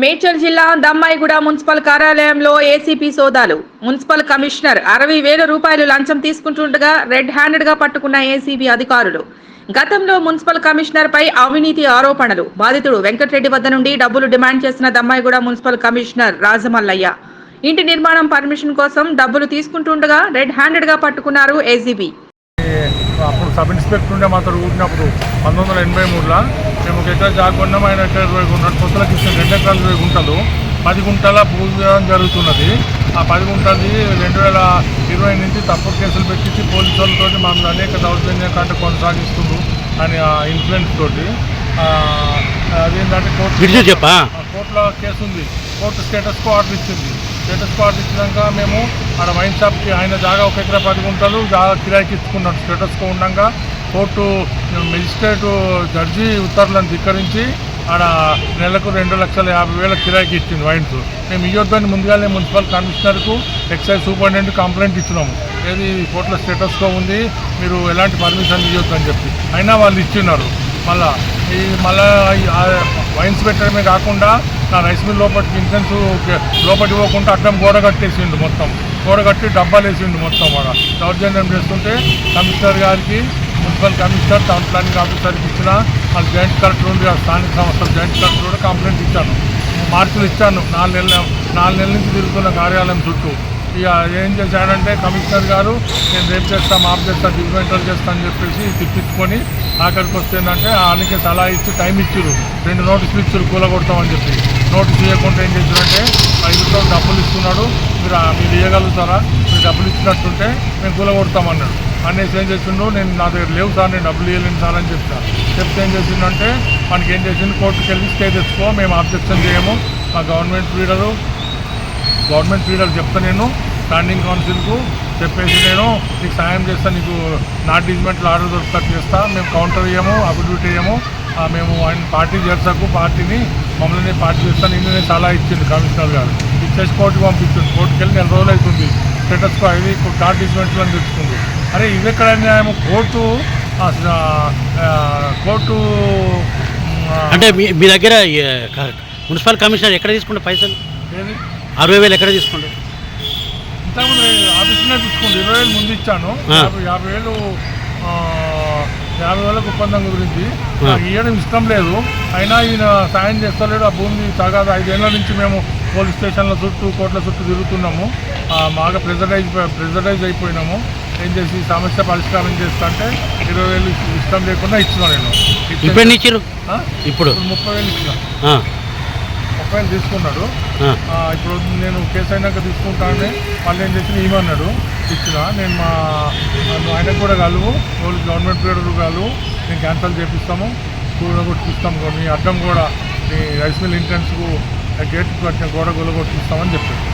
మేడ్చల్ జిల్లా దమ్మాయిగూడ మున్సిపల్ కార్యాలయంలో ఏసీపీ సోదాలు. మున్సిపల్ కమిషనర్ అరవై వేల రూపాయలు లంచం తీసుకుంటుండగా రెడ్ హ్యాండెడ్గా పట్టుకున్న ఏసీబీ అధికారులు. గతంలో మున్సిపల్ కమిషనర్ పై అవినీతి ఆరోపణలు. బాధితుడు వెంకటరెడ్డి వద్ద నుండి డబ్బులు డిమాండ్ చేసిన దమ్మాయిగూడ మున్సిపల్ కమిషనర్ రాజమల్లయ్య. ఇంటి నిర్మాణం పర్మిషన్ కోసం డబ్బులు తీసుకుంటుండగా రెడ్ హ్యాండెడ్గా పట్టుకున్నారు ఏసీబీ. అప్పుడు సబ్ ఇన్స్పెక్టర్ ఉండే మాతో ఊరినప్పుడు పంతొమ్మిది వందల ఎనభై మూడులో మేము ఒక ఎకరా జాగా కొన్నాం ఆయన ఎకరా ఇరవై కొన్నాడు కొత్తలకు ఇచ్చిన రెండు ఎకరాలు ఇరవై గుంటలు పది గుంటల పూజ జరుగుతున్నది. ఆ పది గుంటలది రెండు వేల ఇరవై నుంచి తప్పుడు కేసులు పెట్టించి పోలీసు వాళ్ళతో మమ్మల్ని అనేక దౌర్జన్య కంటే కొనసాగిస్తుండ్రు అని ఆ ఇన్ఫ్లుయెన్స్ తోటి. అదేంటంటే కోర్టు విడిచి చెప్పా? ఆ కోర్టులో కేసు ఉంది కోర్టు స్టేటస్ కో ఆర్డర్ ఇచ్చింది. స్టేటస్ కో ఇచ్చినాక మేము ఆడ వైన్ షాప్కి ఆయన జాగా ఒక ఎకరా పది గుంటలు జాగా కిరాయికి ఇచ్చుకున్నాం స్టేటస్ ఉండగా కోర్టు మెజిస్ట్రేట్ జడ్జి ఉత్తర్వులను ధిక్కరించి ఆడ నెలకు రెండు లక్షల యాభై వేల కిరాయికి ఇచ్చింది వైన్స్. మేము ఇవ్వద్దని ముందుగానే మున్సిపల్ కమిషనర్కు ఎక్సైజ్ సూపరింటెండెంట్ కంప్లైంట్ ఇచ్చినాము. ఏది కోర్టుల స్టేటస్ ఉంది మీరు ఎలాంటి పర్మిషన్ ఇవ్వద్దని చెప్పి. అయినా వాళ్ళు ఇచ్చిన్నారు మళ్ళా ఈ మళ్ళా వైన్స్ పెట్టడమే కాకుండా నా రైస్ మిల్ లోపలికి ఇన్సెన్స్ లోపలికి పోకుండా అడ్డం గోడ కట్టేసిండు మొత్తం. గోడ కట్టి డబ్బాలు వేసిండు మొత్తం కూడా దౌర్జన్యం చేస్తుంటే కమిషనర్ గారికి మున్సిపల్ కమిషనర్ టౌన్ ప్లానింగ్ ఆఫీసర్కి ఇచ్చిన వాళ్ళు జాయింట్ కలెక్టర్ ఉంది స్థానిక సంస్థల జాయింట్ కలెక్టర్ కూడా కంప్లైంట్ ఇచ్చాను. మార్కులు ఇచ్చాను. నాలుగు నెలల నాలుగు నెలల నుంచి తిరుగుతున్న కార్యాలయం చుట్టూ. ఇక ఏం చేశాడంటే కమిషనర్ గారు నేను రేపు చేస్తా మాప్ చేస్తా డిజిమెంటల్ చేస్తా అని చెప్పేసి తిప్పించుకొని అక్కడికి వస్తే ఏంటంటే ఆయనకి సలహా ఇచ్చి టైం ఇచ్చారు రెండు నోటీసులు ఇచ్చారు కూలగొడతామని చెప్పి. నోటీస్ ఇవ్వకుండా ఏం చేశారంటే ఐదుతో డబ్బులు ఇస్తున్నాడు మీరు మీరు ఇవ్వగలుగుతారా మీరు డబ్బులు ఇచ్చినట్టుంటే మేము కూలగొడతామన్నాడు. అనేసి ఏం చేసిండు నేను నా దగ్గర లేవు సార్ నేను డబ్బులు ఇవ్వలేను సార్ అని చెప్తా. చెప్తే ఏం చేసిండంటే మనకి ఏం చేసింది కోర్టుకి వెళ్ళి స్టే తెచ్చుకో మేము అబ్జెక్షన్ చేయము. మా గవర్నమెంట్ లీడరు గవర్నమెంట్ లీడర్ చెప్తా నేను స్టాండింగ్ కౌన్సిల్కు చెప్పేసి నేను నీకు సాయం చేస్తా నీకు నా డిజిమెంట్లో ఆర్డర్ దొరుకుతా చేస్తా మేము కౌంటర్ ఇయ్యము అఫిడవిట్ ఇయ్యము మేము ఆయన పార్టీ చేర్చకు పార్టీని మమ్మల్ని పార్టీ చేస్తాను నిన్ననే చాలా ఇచ్చింది కమిషనర్ గారు. ఇచ్చేసి కోర్టుకు పంపించింది. కోర్టుకి వెళ్ళి నెల రోజులు అవుతుంది. స్టేటస్ కో ఇది డాట్ డిజిమెంట్లో తెచ్చుకుంది అరే ఇది ఎక్కడ న్యాయము కోర్టు కోర్టు అంటే మీ మీ దగ్గర మున్సిపల్ కమిషనర్ ఎక్కడ తీసుకుంటే పైసలు? ఏది? అరవై వేలు ఎక్కడ తీసుకుంటారు? ఇంతకుముందు ఆఫీస్లో తీసుకుంది ఇరవై వేలు ముందు ఇచ్చాను. యాభై యాభై వేలు ఆ, యాభై వేలకు ఒప్పందం గురించి. నాకు ఇవ్వడం ఇష్టం లేదు. అయినా ఈయన సాయం చేస్తలేడు ఆ భూమి తగాదు. ఐదేళ్ళ నుంచి మేము పోలీస్ స్టేషన్ల చుట్టూ కోట్ల చుట్టూ తిరుగుతున్నాము. బాగా ప్రెజరైజ్ ప్రెజరైజ్ అయిపోయినాము. ఏం చేసి సమస్య పరిష్కారం చేస్తా అంటే ఇరవై వేలు ఇష్టం లేకుండా ఇచ్చిన నేను? ఇప్పుడు ఇప్పుడు? ముప్పై వేలు ఇచ్చిన. వేలు తీసుకున్నాడు. ఇప్పుడు నేను కేసు అయినాక తీసుకుంటానని మళ్ళీ ఏం చేసిన? ఏమన్నాడు ఇచ్చిన? నేను మా ఆయనకు కూడా కలువు వాళ్ళు గవర్నమెంట్ పీరియడ్ కలువు నేను క్యాన్సల్ చేపిస్తాము కూడా కొట్టిస్తాము నీ అడ్డం కూడా నీ రైస్ మిల్ ఇంటెన్స్కు గేట్ కట్టిన గోడ గొల్ల కొట్టిస్తామని చెప్పాడు.